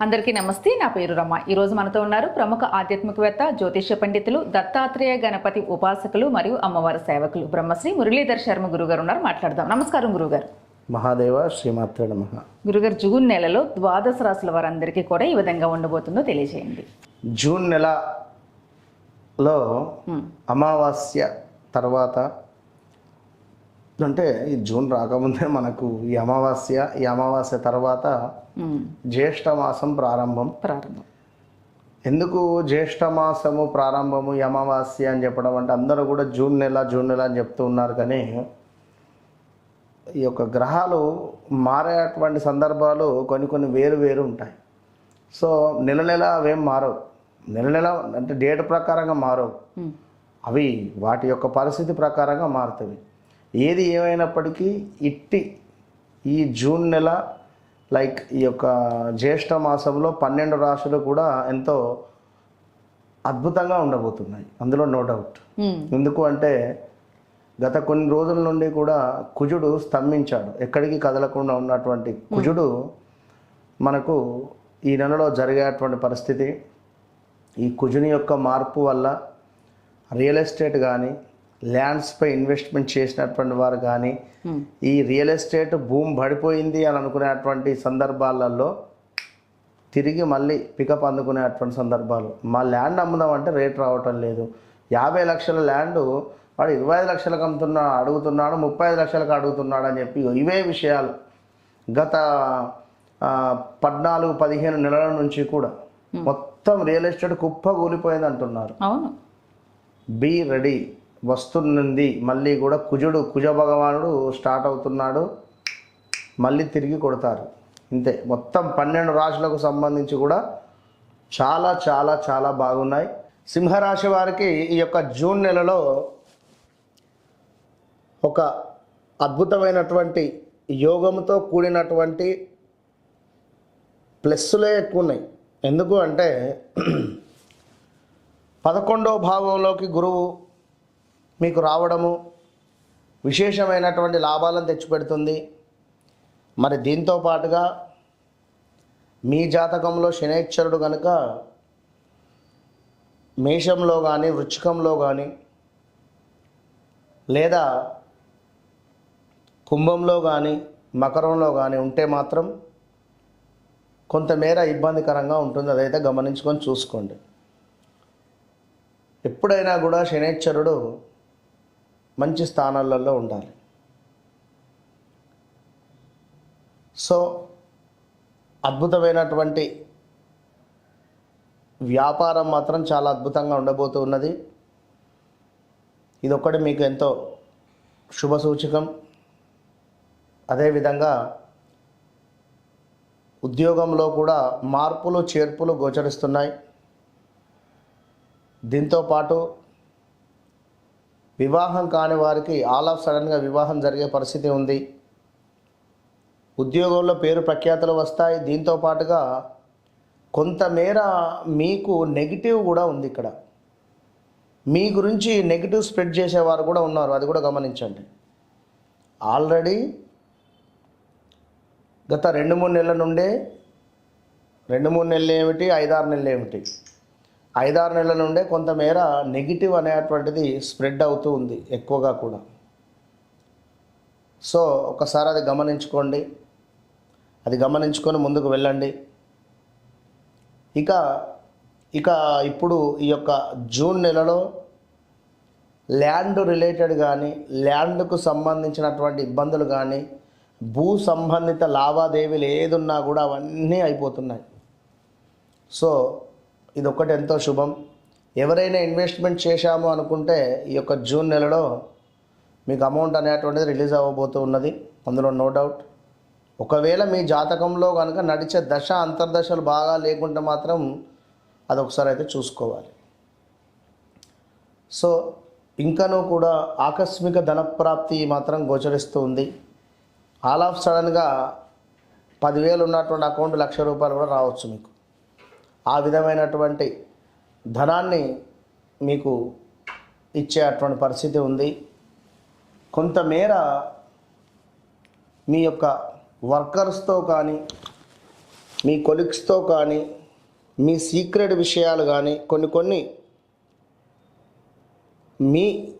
అందరికీ నమస్తే నా పేరు రమ. ఈరోజు మనతో ఉన్నారు ప్రముఖ ఆధ్యాత్మికవేత్త జ్యోతిష్య పండితులు దత్తాత్రేయ గణపతి ఉపాసకులు మరియు అమ్మవారి సేవకులు బ్రహ్మశ్రీ మురళీధర్ శర్మ గురుగారు ఉన్నారు. మాట్లాడదాం. నమస్కారం గురుగారు. మహాదేవ శ్రీమాత్ర నమ. గురుగారు జూన్ నెలలో ద్వాదశ రాశుల వారందరికీ కూడా ఈ విధంగా ఉండబోతుందో తెలియజేయండి. జూన్ నెలలో అమావాస్య తర్వాత అంటే ఈ జూన్ రాకముందే మనకు ఈ అమావాస్య ఈ అమావాస్య తర్వాత జ్యేష్ఠ మాసం ప్రారంభం. ప్రారంభం. ఎందుకు జ్యేష్ఠ మాసము ప్రారంభము ఈ అమావాస్య అని చెప్పడం అంటే అందరూ కూడా జూన్ నెల జూన్ నెల అని చెప్తూ ఉన్నారు కానీ ఈ యొక్క గ్రహాలు మారేటువంటి సందర్భాలు కొన్ని కొన్ని వేరు వేరు ఉంటాయి. సో నెల నెల అవేం మారవు. నెల నెల అంటే డేట్ ప్రకారంగా మారవు. అవి వాటి యొక్క పరిస్థితి ప్రకారంగా మారుతాయి. ఏది ఏమైనప్పటికీ ఇట్టి ఈ జూన్ నెల లైక్ ఈ యొక్క జ్యేష్ఠ మాసంలో పన్నెండు రాశులు కూడా ఎంతో అద్భుతంగా ఉండబోతున్నాయి. అందులో నో డౌట్ ఉమ్, ఎందుకు అంటే గత కొన్ని రోజుల నుండి కూడా కుజుడు స్తంభించాడు. ఎక్కడికి కదలకుండా ఉన్నటువంటి కుజుడు మనకు ఈ నెలలో జరిగేటువంటి పరిస్థితి ఈ కుజుని యొక్క మార్పు వల్ల రియల్ ఎస్టేట్ కానీ ల్యాండ్స్పై ఇన్వెస్ట్మెంట్ చేసినటువంటి వారు కానీ ఈ రియల్ ఎస్టేట్ భూమి పడిపోయింది అని అనుకునేటువంటి సందర్భాలలో తిరిగి మళ్ళీ పికప్ అందుకునేటువంటి సందర్భాలు. మా ల్యాండ్ అమ్ముదాం అంటే రేట్ రావటం లేదు. యాభై లక్షల ల్యాండ్ వాడు ఇరవై ఐదు లక్షలకు అమ్ముతున్నా అడుగుతున్నాడు ముప్పై ఐదు లక్షలకు అడుగుతున్నాడు అని చెప్పి ఇవే విషయాలు. గత పద్నాలుగు పదిహేను నెలల నుంచి కూడా మొత్తం రియల్ ఎస్టేట్ కుప్ప కూలిపోయింది అంటున్నారు అవును. Be ready. వస్తున్నది. మళ్ళీ కూడా కుజుడు కుజ భగవానుడు స్టార్ట్ అవుతున్నాడు. మళ్ళీ తిరిగి కొడతారు. ఇంతే. మొత్తం పన్నెండు రాశులకు సంబంధించి కూడా చాలా చాలా చాలా బాగున్నాయి. సింహరాశి వారికి ఈ యొక్క జూన్ నెలలో ఒక అద్భుతమైనటువంటి యోగంతో కూడినటువంటి ప్లస్సులే ఎక్కువ ఉన్నాయి ఎందుకు అంటే పదకొండవ భావంలోకి గురువు మీకు రావడము విశేషమైనటువంటి లాభాలను తెచ్చిపెడుతుంది. మరి దీంతో పాటుగా మీ జాతకంలో శనేశ్వరుడు కనుక మేషంలో కానీ వృచ్చికంలో కానీ లేదా కుంభంలో కానీ మకరంలో కానీ ఉంటే మాత్రం కొంతమేర ఇబ్బందికరంగా ఉంటుంది. అదైతే గమనించుకొని చూసుకోండి. ఎప్పుడైనా కూడా శనేశ్వరుడు మంచి స్థానాలలో ఉండాలి. సో అద్భుతమైనటువంటి వ్యాపారం మాత్రం చాలా అద్భుతంగా ఉండబోతూ ఉన్నది. ఇదొక్కటి మీకు ఎంతో శుభ సూచకం. అదేవిధంగా ఉద్యోగంలో కూడా మార్పులు చేర్పులు గోచరిస్తున్నాయి. దీంతో పాటు వివాహం కాని వారికి ఆల్ ఆఫ్ సడన్గా వివాహం జరిగే పరిస్థితి ఉంది. ఉద్యోగంలో పేరు ప్రఖ్యాతలు వస్తాయి. దీంతో పాటుగా కొంతమేర మీకు నెగిటివ్ కూడా ఉంది ఇక్కడ. మీ గురించి నెగిటివ్ స్ప్రెడ్ చేసేవారు కూడా ఉన్నారు. అది కూడా గమనించండి. ఆల్రెడీ గత రెండు మూడు నెలల నుండే రెండు మూడు నెలలు ఏమిటి ఐదారు నెలలు ఏమిటి ఐదారు నెలల నుండే కొంతమేర నెగిటివ్ అనేటువంటిది స్ప్రెడ్ అవుతూ ఉంది ఎక్కువగా కూడా. సో ఒకసారి అది గమనించుకోండి. అది గమనించుకొని ముందుకు వెళ్ళండి. ఇక ఇక ఇప్పుడు ఈ యొక్క జూన్ నెలలో ల్యాండ్ రిలేటెడ్ కానీ ల్యాండ్కు సంబంధించినటువంటి ఇబ్బందులు కానీ భూ సంబంధిత లావాదేవీలు ఏదున్నా కూడా అవన్నీ అయిపోతున్నాయి. సో ఇది ఒకటి ఎంతో శుభం. ఎవరైనా ఇన్వెస్ట్మెంట్ చేశాము అనుకుంటే ఈ యొక్క జూన్ నెలలో మీకు అమౌంట్ అనేటువంటిది రిలీజ్ అవ్వబోతూ ఉన్నది. అందులో నో డౌట్. ఒకవేళ మీ జాతకంలో కనుక నడిచే దశ అంతర్దశలు బాగా లేకుంటే మాత్రం అది ఒకసారి అయితే చూసుకోవాలి. సో ఇంకనూ కూడా ఆకస్మిక ధనప్రాప్తి మాత్రం గోచరిస్తూ ఉంది. ఆల్ ఆఫ్ సడన్గా పదివేలు ఉన్నటువంటి అకౌంట్ లక్ష రూపాయలు కూడా రావచ్చు మీకు. ఆ విధమైనటువంటి ధనాన్ని మీకు ఇచ్చే అటువంటి పరిస్థితి ఉంది. కొంతమేర మీ యొక్క వర్కర్స్తో కానీ మీ కొలిక్స్తో కానీ మీ సీక్రెట్ విషయాలు కానీ కొన్ని కొన్ని మీ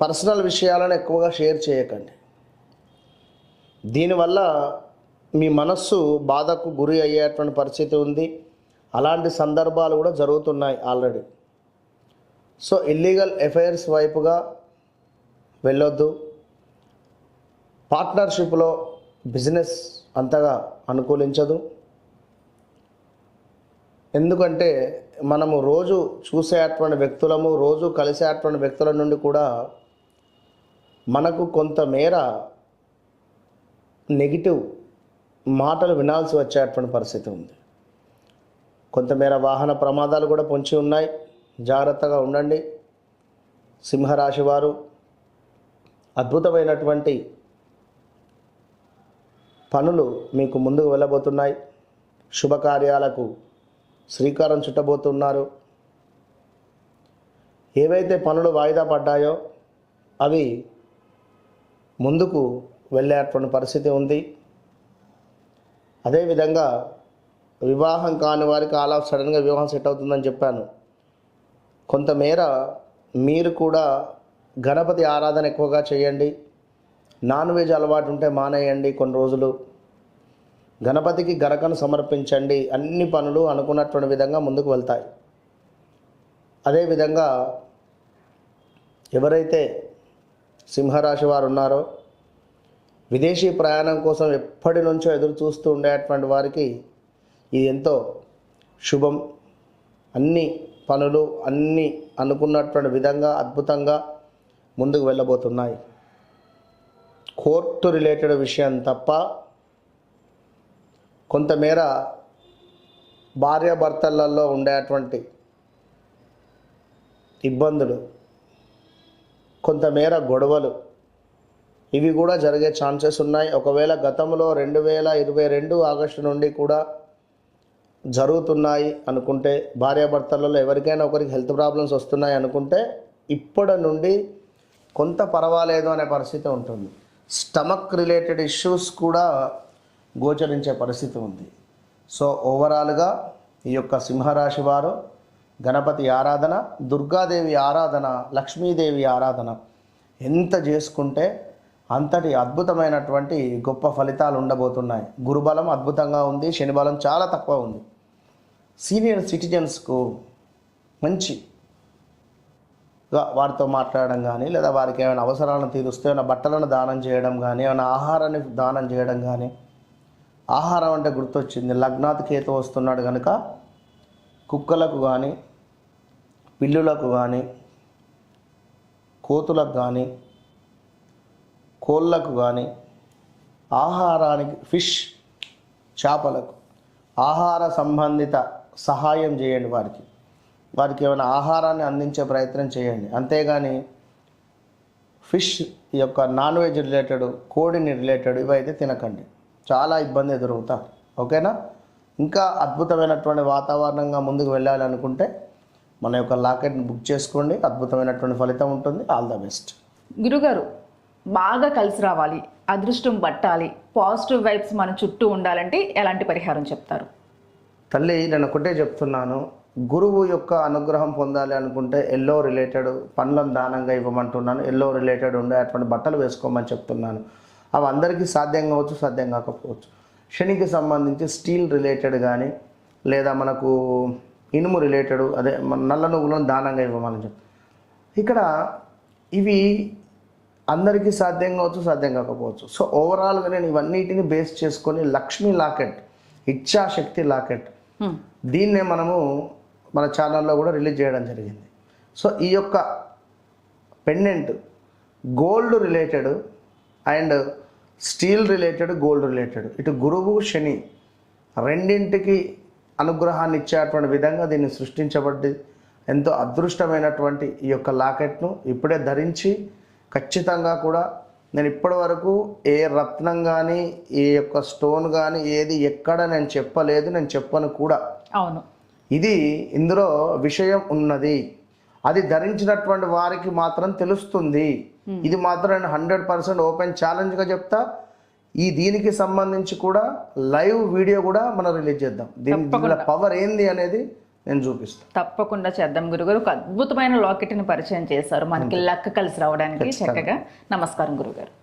పర్సనల్ విషయాలను ఎక్కువగా షేర్ చేయకండి. దీనివల్ల మీ మనస్సు బాధకు గురి అయ్యేటువంటి పరిస్థితి ఉంది. అలాంటి సందర్భాలు కూడా జరుగుతున్నాయి ఆల్రెడీ. సో ఇల్లీగల్ ఎఫైర్స్ వైపుగా వెళ్ళొద్దు. పార్ట్నర్షిప్లో బిజినెస్ అంతగా అనుకూలించదు. ఎందుకంటే మనము రోజు చూసేటువంటి వ్యక్తులము రోజు కలిసేటువంటి వ్యక్తుల నుండి కూడా మనకు కొంతమేర నెగిటివ్ మాటలు వినాల్సి వచ్చేటువంటి పరిస్థితి ఉంది. కొంతమేర వాహన ప్రమాదాలు కూడా పొంచి ఉన్నాయి. జాగ్రత్తగా ఉండండి. సింహరాశి వారు అద్భుతమైనటువంటి పనులు మీకు ముందుకు వెళ్ళబోతున్నాయి. శుభకార్యాలకు శ్రీకారం చుట్టబోతున్నారు. ఏవైతే పనులు వాయిదా పడ్డాయో అవి ముందుకు వెళ్ళేటువంటి పరిస్థితి ఉంది. అదేవిధంగా వివాహం కాని వారికి ఆల్ ఆఫ్ సడన్గా వివాహం సెట్ అవుతుందని చెప్పాను. కొంతమేర మీరు కూడా గణపతి ఆరాధన ఎక్కువగా చేయండి. నాన్ వెజ్ అలవాటు ఉంటే మానేయండి కొన్ని రోజులు. గణపతికి గరకను సమర్పించండి. అన్ని పనులు అనుకున్నటువంటి విధంగా ముందుకు వెళ్తాయి. అదేవిధంగా ఎవరైతే సింహరాశి వారు ఉన్నారో విదేశీ ప్రయాణం కోసం ఎప్పటి నుంచో ఎదురు చూస్తూ ఉండేటువంటి వారికి ఇది ఎంతో శుభం. అన్ని పనులు అన్ని అనుకున్నటువంటి విధంగా అద్భుతంగా ముందుకు వెళ్ళబోతున్నాయి. కోర్టు రిలేటెడ్ విషయం తప్ప కొంతమేర భార్యాభర్తలలో ఉండేటువంటి ఇబ్బందులు కొంతమేర గొడవలు ఇవి కూడా జరిగే ఛాన్సెస్ ఉన్నాయి. ఒకవేళ గతంలో రెండు వేల ఇరవై రెండు ఆగస్టు నుండి కూడా జరుగుతున్నాయి అనుకుంటే భార్యాభర్తలలో ఎవరికైనా ఒకరికి హెల్త్ ప్రాబ్లమ్స్ వస్తున్నాయి అనుకుంటే ఇప్పటి నుండి కొంత పర్వాలేదు అనే పరిస్థితి ఉంటుంది. స్టమక్ రిలేటెడ్ ఇష్యూస్ కూడా గోచరించే పరిస్థితి ఉంది. సో ఓవరాల్గా ఈ యొక్క సింహరాశి వారు గణపతి ఆరాధన దుర్గాదేవి ఆరాధన లక్ష్మీదేవి ఆరాధన ఎంత చేసుకుంటే అంతటి అద్భుతమైనటువంటి గొప్ప ఫలితాలు ఉండబోతున్నాయి. గురుబలం అద్భుతంగా ఉంది శనిబలం చాలా తక్కువ ఉంది. సీనియర్ సిటిజన్స్కు మంచి వారితో మాట్లాడడం కానీ లేదా వారికి ఏమైనా అవసరాలను తీరుస్తే ఏమైనా బట్టలను దానం చేయడం కానీ ఏమైనా ఆహారాన్ని దానం చేయడం కానీ ఆహారం అంటే గుర్తొచ్చింది. లగ్నాత్ కేతు వస్తున్నాడు కనుక కుక్కలకు కానీ పిల్లులకు కానీ కోతులకు కానీ కోళ్ళకు కానీ ఆహారానికి ఫిష్ చేపలకు ఆహార సంబంధిత సహాయం చేయండి వారికి. వారికి ఏమైనా ఆహారాన్ని అందించే ప్రయత్నం చేయండి. అంతేగాని ఫిష్ ఈ యొక్క నాన్ వెజ్ రిలేటెడ్ కోడిని రిలేటెడ్ ఇవైతే తినకండి. చాలా ఇబ్బంది ఎదురవుతారు ఓకేనా? ఇంకా అద్భుతమైనటువంటి వాతావరణంగా ముందుకు వెళ్ళాలనుకుంటే మన యొక్క లాకెట్ని బుక్ చేసుకోండి. అద్భుతమైనటువంటి ఫలితం ఉంటుంది. All the best. గురుగారు బాగా కలిసి రావాలి అదృష్టం పట్టాలి పాజిటివ్ వైబ్స్ మన చుట్టూ ఉండాలంటే ఎలాంటి పరిహారం చెప్తారు? తల్లి నేను ఒకటే చెప్తున్నాను. గురువు యొక్క అనుగ్రహం పొందాలి అనుకుంటే ఎల్లో రిలేటెడ్ పండ్లను దానంగా ఇవ్వమంటున్నాను. ఎల్లో రిలేటెడ్ ఉండే అటువంటి బట్టలు వేసుకోమని చెప్తున్నాను. అవి అందరికీ సాధ్యం కావచ్చు సాధ్యం కాకపోవచ్చు. శనికి సంబంధించి స్టీల్ రిలేటెడ్ కానీ లేదా మనకు ఇనుము రిలేటెడ్ అదే మన నల్ల నువ్వులను దానంగా ఇవ్వమని చెప్తాను ఇక్కడ ఇవి అందరికీ సాధ్యం కావచ్చు సాధ్యం కాకపోవచ్చు. సో ఓవరాల్గా నేను ఇవన్నిటిని బేస్ చేసుకొని లక్ష్మీ లాకెట్ ఇచ్ఛాశక్తి లాకెట్ Hmm. దీన్నే మనము మన ఛానల్లో కూడా రిలీజ్ చేయడం జరిగింది. సో ఈ యొక్క pendant gold related and steel related gold related. ఇటు గురువు శని రెండింటికి అనుగ్రహాన్ని ఇచ్చేటువంటి విధంగా దీన్ని సృష్టించబడ్డి ఎంతో అదృష్టమైనటువంటి ఈ యొక్క లాకెట్ను ఇప్పుడే ధరించి ఖచ్చితంగా కూడా నేను ఇప్పటి వరకు ఏ రత్నం కానీ ఏ యొక్క స్టోన్ కానీ ఏది ఎక్కడ నేను చెప్పలేదు నేను చెప్పను కూడా. అవును. ఇది ఇందులో విషయం ఉన్నది. అది ధరించినటువంటి వారికి మాత్రం తెలుస్తుంది. ఇది మాత్రం నేను హండ్రెడ్ పర్సెంట్ ఓపెన్ ఛాలెంజ్గా చెప్తా. ఈ దీనికి సంబంధించి కూడా లైవ్ వీడియో కూడా మనం రిలీజ్ చేద్దాం. దీని పవర్ ఏంది అనేది నేను చూపిస్తాను తప్పకుండా చేద్దాం గురుగారు ఒక అద్భుతమైన లాకెట్ని పరిచయం చేశారు. మనకి లక్క కలిసి రావడానికి చక్కగా నమస్కారం గురుగారు